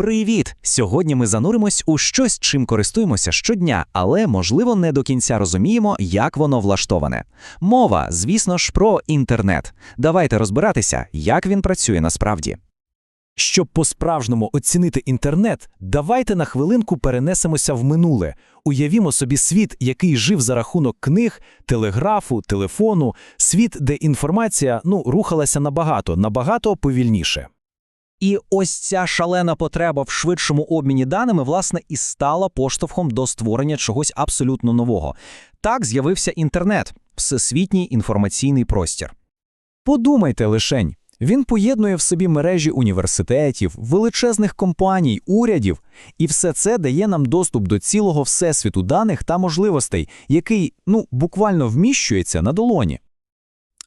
Привіт! Сьогодні ми зануримось у щось, чим користуємося щодня, але, можливо, не до кінця розуміємо, як воно влаштоване. Мова, звісно ж, про інтернет. Давайте розбиратися, як він працює насправді. Щоб по-справжньому оцінити інтернет, давайте на хвилинку перенесемося в минуле. Уявімо собі світ, який жив за рахунок книг, телеграфу, телефону, світ, де інформація ну, рухалася набагато, набагато повільніше. І ось ця шалена потреба в швидшому обміні даними, власне, і стала поштовхом до створення чогось абсолютно нового. Так з'явився інтернет, всесвітній інформаційний простір. Подумайте лишень. Він поєднує в собі мережі університетів, величезних компаній, урядів, і все це дає нам доступ до цілого всесвіту даних та можливостей, який ну буквально вміщується на долоні.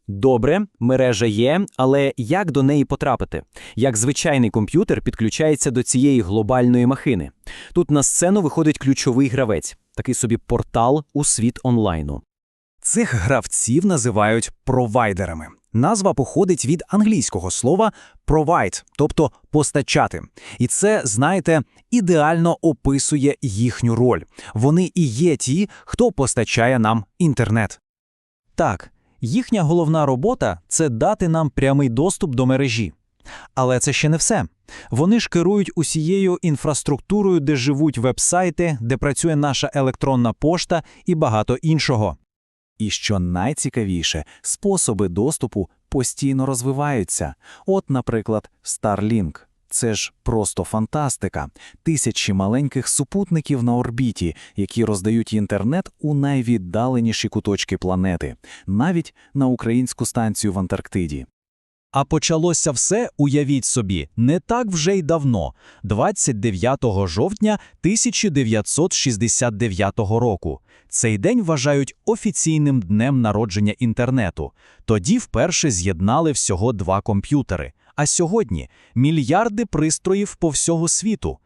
Добре, мережа є, але як до неї потрапити? Як звичайний комп'ютер підключається до цієї глобальної махини? Тут на сцену виходить ключовий гравець, такий собі портал у світ онлайну. Цих гравців називають провайдерами. Назва походить від англійського слова provide, тобто постачати. І це, знаєте, ідеально описує їхню роль. Вони і є ті, хто постачає нам інтернет. Так, їхня головна робота це дати нам прямий доступ до мережі. Але це ще не все. Вони ж керують усією інфраструктурою, де живуть вебсайти, де працює наша електронна пошта і багато іншого. І що найцікавіше, способи доступу постійно розвиваються. От, наприклад, Starlink. Це ж просто фантастика. Тисячі маленьких супутників на орбіті, які роздають інтернет у найвіддаленіші куточки планети, навіть на українську станцію в Антарктиді. А почалося все, уявіть собі, не так вже й давно, 29 жовтня 1969 року. Цей день вважають офіційним днем народження інтернету. Тоді вперше з'єднали всього два комп'ютери. А сьогодні мільярди пристроїв по всього світу.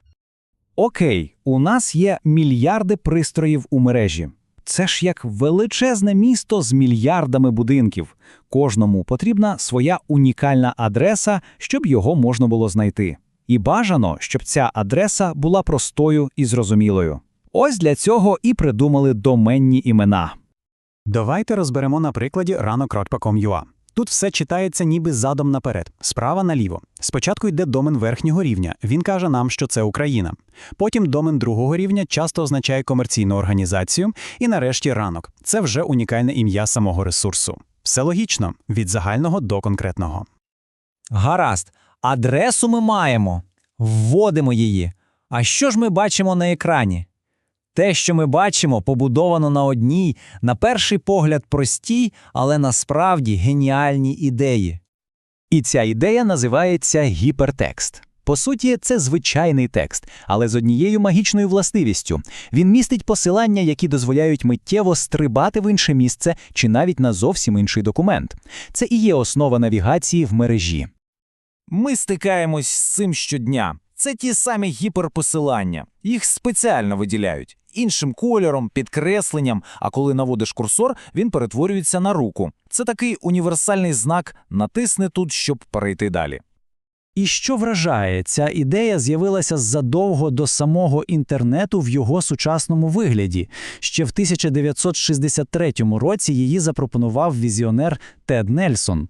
Окей, у нас є мільярди пристроїв у мережі. Це ж як величезне місто з мільярдами будинків. Кожному потрібна своя унікальна адреса, щоб його можна було знайти. І бажано, щоб ця адреса була простою і зрозумілою. Ось для цього і придумали доменні імена. Давайте розберемо на прикладі ранок.com.ua. Тут все читається ніби задом наперед, справа наліво. Спочатку йде домен верхнього рівня, він каже нам, що це Україна. Потім домен другого рівня часто означає комерційну організацію, і нарешті ранок це вже унікальне ім'я самого ресурсу. Все логічно від загального до конкретного. Гаразд, адресу ми маємо. Вводимо її. А що ж ми бачимо на екрані? Те, що ми бачимо, побудовано на одній, на перший погляд, простій, але насправді геніальній ідеї. І ця ідея називається гіпертекст. По суті, це звичайний текст, але з однією магічною властивістю. Він містить посилання, які дозволяють миттєво стрибати в інше місце чи навіть на зовсім інший документ. Це і є основа навігації в мережі. Ми стикаємось з цим щодня. Це ті самі гіперпосилання. Їх спеціально виділяють іншим кольором, підкресленням, а коли наводиш курсор, він перетворюється на руку. Це такий універсальний знак натисни тут, щоб перейти далі. І що вражає, ця ідея з'явилася задовго до самого інтернету в його сучасному вигляді. Ще в 1963 році її запропонував візіонер Тед Нельсон.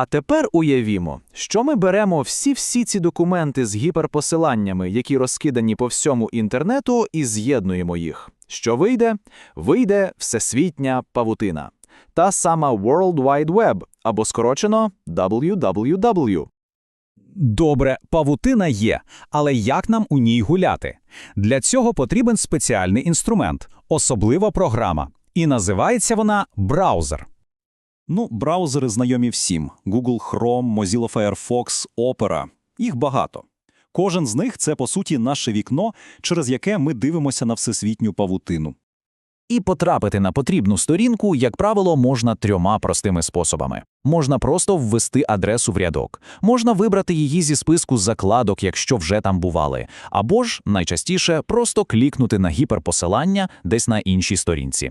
А тепер уявімо, що ми беремо всі-всі ці документи з гіперпосиланнями, які розкидані по всьому інтернету, і з'єднуємо їх. Що вийде? Вийде всесвітня павутина. Та сама World Wide Web, або скорочено WWW. Добре, павутина є, але як нам у ній гуляти? Для цього потрібен спеціальний інструмент, особлива програма. І називається вона браузер. Ну, браузери знайомі всім: Google Chrome, Mozilla Firefox, Opera. Їх багато. Кожен з них це, по суті, наше вікно, через яке ми дивимося на всесвітню павутину. І потрапити на потрібну сторінку, як правило, можна трьома простими способами. Можна просто ввести адресу в рядок, можна вибрати її зі списку закладок, якщо вже там бували, або ж, найчастіше, просто клікнути на гіперпосилання десь на іншій сторінці.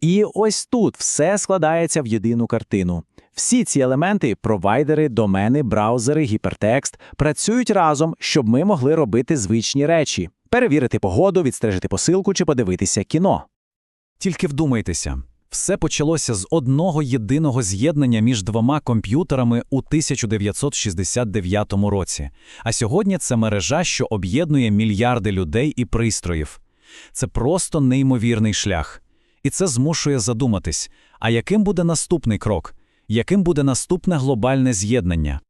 І ось тут все складається в єдину картину. Всі ці елементи провайдери, домени, браузери, гіпертекст працюють разом, щоб ми могли робити звичні речі: перевірити погоду, відстежити посилку чи подивитися кіно. Тільки вдумайтеся, все почалося з одного єдиного з'єднання між двома комп'ютерами у 1969 році. А сьогодні це мережа, що об'єднує мільярди людей і пристроїв. Це просто неймовірний шлях. І це змушує задуматись, а яким буде наступний крок? Яким буде наступне глобальне з'єднання?